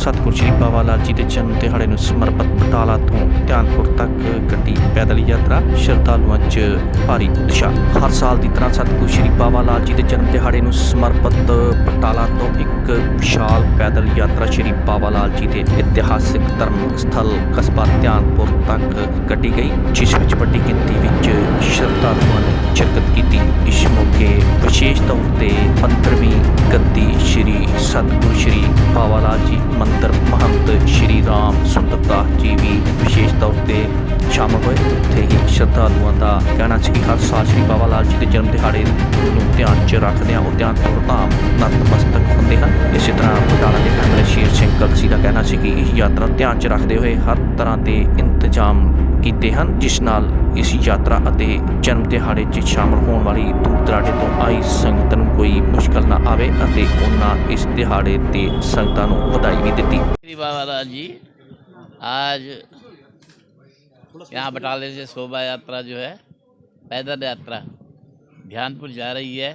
ਸ਼੍ਰੀ ਬਾਬਾ ਲਾਲ ਜੀ ਦੇ ਜਨਮ ਦਿਹਾੜੇ ਨੂੰ ਸਮਰਪਿਤ ਬਟਾਲਾ ਤੋਂ ਧਿਆਨਪੁਰ ਤੱਕ ਕੱਢੀ ਪੈਦਲ ਯਾਤਰਾ, ਸ਼ਰਧਾਲੂਆਂ 'ਚ ਭਾਰੀ ਉਤਸ਼ਾਹ। ਹਰ ਸਾਲ ਦੀ ਤਰ੍ਹਾਂ ਸਤਿਗੁਰੂ ਸ਼੍ਰੀ ਬਾਬਾ ਲਾਲ ਜੀ ਦੇ ਜਨਮ ਦਿਹਾੜੇ ਨੂੰ ਸਮਰਪਿਤ ਬਟਾਲਾ ਤੋਂ ਇੱਕ ਵਿਸ਼ਾਲ ਪੈਦਲ ਯਾਤਰਾ ਸ਼੍ਰੀ ਬਾਬਾ ਲਾਲ ਜੀ ਦੇ ਇਤਿਹਾਸਿਕ ਧਰਮ ਸਥਲ ਕਸਬਾ ਧਿਆਨਪੁਰ ਤੱਕ ਕੱਢੀ ਗਈ, ਜਿਸ ਵਿੱਚ ਵੱਡੀ ਗਿਣਤੀ ਵਿੱਚ ਸ਼ਰਧਾਲੂਆਂ ਨੇ ਸ਼ਿਰਕਤ ਕੀਤੀ। ਇਸ ਮੌਕੇ ਵਿਸ਼ੇਸ਼ ਤੌਰ ਤੇ 15ਵੀਂ ਗੱਦੀ ਸ਼੍ਰੀ ਸ਼ਾਮਲ ਹੋਏ। ਉੱਥੇ ਹੀ ਸ਼ਰਧਾਲੂਆਂ ਦਾ ਕਹਿਣਾ ਸੀ ਕਿ ਹਰ ਸਾਲ ਸ਼੍ਰੀ ਬਾਬਾ ਲਾਲ ਜੀ ਦੇ ਜਨਮ ਦਿਹਾੜੇ ਨੂੰ ਧਿਆਨ 'ਚ ਰੱਖਦਿਆਂ ਉਹ ਧਿਆਨ ਤੋਂ ਧਾਮ ਨਤਮਸਤਕ ਹੁੰਦੇ ਹਨ। ਇਸੇ ਤਰ੍ਹਾਂ ਬਟਾਲਾ ਦੇ ਐਮਐਲਏ ਸ਼ੇਰ ਸਿੰਘ ਕਲਸੀ ਦਾ ਕਹਿਣਾ ਸੀ ਕਿ ਇਹ ਯਾਤਰਾ ਧਿਆਨ 'ਚ ਰੱਖਦੇ ਹੋਏ ਹਰ ਤਰ੍ਹਾਂ ਦੇ ਇੰਤਜ਼ਾਮ ਕੀਤੇ ਹਨ, ਜਿਸ ਨਾਲ ਇਸ ਯਾਤਰਾ ਅਤੇ ਜਨਮ ਦਿਹਾੜੇ 'ਚ ਸ਼ਾਮਲ ਹੋਣ ਵਾਲੀ ਦੂਰ ਦਰਾਡੇ ਤੋਂ ਆਈ ਸੰਗਤ ਨੂੰ ਕੋਈ ਮੁਸ਼ਕਲ ਨਾ ਆਵੇ ਅਤੇ ਉਹਨਾਂ ਇਸ ਦਿਹਾੜੇ ਤੇ ਸੰਗਤਾਂ ਨੂੰ ਵਧਾਈ ਵੀ ਦਿੱਤੀ। ਬਾਬਾ ਜੀ, ਅੱਜ यहाँ बटाले से शोभा यात्रा जो है पैदल यात्रा ध्यानपुर जा रही है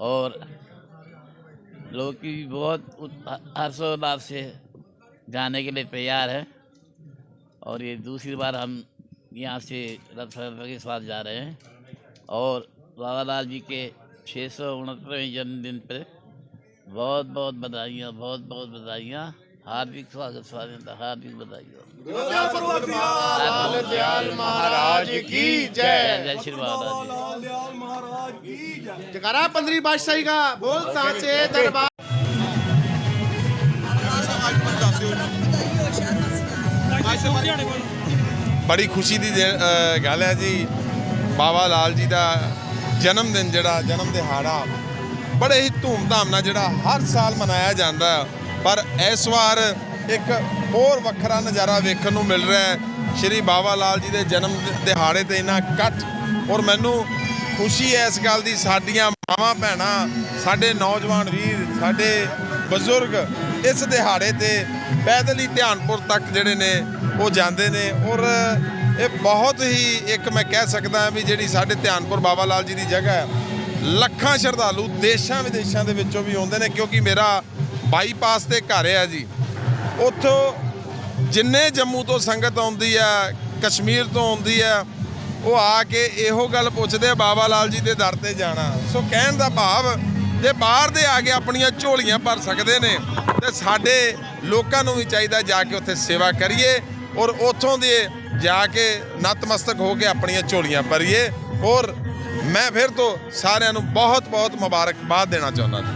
और लोग की भी बहुत हर्षोल्लास से जाने के लिए तैयार है और ये दूसरी बार हम यहाँ से रथ यात्रा के साथ जा रहे हैं और बाबा लाल जी के छः सौ उनहत्तरवें जन्मदिन पर बहुत बहुत बधाइयाँ बहुत बहुत बधाइयाँ। हार्दिक स्वागत स्वागत हार्दिक बधाइयाँ महाराज की जय जय जय श्री बाबा लाल जी जकारा पंद्रह बादशाही का बोल सांचे दरबार ਬੜੀ ਖੁਸ਼ੀ ਦੀ ਦੇ- ਅ, ਗੱਲ ਹੈ ਜੀ ਬਾਬਾ ਲਾਲ ਜੀ ਦਾ ਜਨਮ ਦਿਨ ਜਿਹੜਾ ਜਨਮ ਦਿਹਾੜਾ ਬੜੇ ਹੀ ਧੂਮਧਾਮ ਨਾਲ ਜਿਹੜਾ ਹਰ ਸਾਲ ਮਨਾਇਆ ਜਾਂਦਾ ਹੈ। ਪਰ ਇਸ ਵਾਰ ਇੱਕ ਹੋਰ ਵੱਖਰਾ ਨਜ਼ਾਰਾ ਵੇਖਣ ਨੂੰ ਮਿਲ ਰਿਹਾ ਹੈ। ਸ਼੍ਰੀ ਬਾਬਾ ਲਾਲ ਜੀ ਦੇ ਜਨਮ ਦਿਹਾੜੇ ਤੇ ਇਨਾ ਕੱਟ ਔਰ ਮੈਨੂੰ ਖੁਸ਼ੀ ਹੈ ਇਸ ਗੱਲ ਦੀ, ਸਾਡੀਆਂ ਮਾਵਾਂ ਭੈਣਾਂ, ਸਾਡੇ ਨੌਜਵਾਨ ਵੀਰ, ਸਾਡੇ ਬਜ਼ੁਰਗ ਇਸ ਦਿਹਾੜੇ ਤੇ ਪੈਦਲ ਹੀ ਧਿਆਨਪੁਰ ਤੱਕ ਜਿਹੜੇ ਨੇ ਉਹ ਜਾਂਦੇ ਨੇ ਔਰ ਇਹ ਬਹੁਤ ਹੀ ਇੱਕ ਮੈਂ ਕਹਿ ਸਕਦਾ ਵੀ ਜਿਹੜੀ ਸਾਡੇ ਧਿਆਨਪੁਰ ਬਾਬਾ ਲਾਲ ਜੀ ਦੀ ਜਗ੍ਹਾ ਹੈ, ਲੱਖਾਂ ਸ਼ਰਧਾਲੂ ਦੇਸ਼ਾਂ ਵਿਦੇਸ਼ਾਂ ਦੇ ਵਿੱਚੋਂ ਵੀ ਆਉਂਦੇ ਨੇ ਕਿਉਂਕਿ ਮੇਰਾ ਬਾਈਪਾਸ ਤੇ ਘਰ ਆ ਜੀ। ਉੱਥੋਂ ਜਿੰਨੇ ਜੰਮੂ ਤੋਂ ਸੰਗਤ ਆਉਂਦੀ ਆ, ਕਸ਼ਮੀਰ ਤੋਂ ਆਉਂਦੀ ਆ, ਉਹ ਆ ਕੇ ਇਹੋ ਗੱਲ ਪੁੱਛਦੇ ਆ ਬਾਬਾ ਲਾਲ ਜੀ ਦੇ ਦਰ ਤੇ ਜਾਣਾ। ਸੋ ਕਹਿਣ ਦਾ ਭਾਵ, ਜੇ ਬਾਹਰ ਦੇ ਆ ਕੇ ਆਪਣੀਆਂ ਝੋਲੀਆਂ ਭਰ ਸਕਦੇ ਨੇ, ਤੇ ਸਾਡੇ ਲੋਕਾਂ ਨੂੰ ਵੀ ਚਾਹੀਦਾ ਜਾ ਕੇ ਉੱਥੇ ਸੇਵਾ ਕਰੀਏ ਔਰ ਉੱਥੋਂ ਦੇ ਜਾ ਕੇ ਨਤਮਸਤਕ ਹੋ ਕੇ ਆਪਣੀਆਂ ਝੋਲੀਆਂ ਭਰੀਏ। ਔਰ ਮੈਂ ਫਿਰ ਤੋਂ ਸਾਰਿਆਂ ਨੂੰ ਬਹੁਤ ਬਹੁਤ ਮੁਬਾਰਕਬਾਦ ਦੇਣਾ ਚਾਹੁੰਦਾ ਜੀ।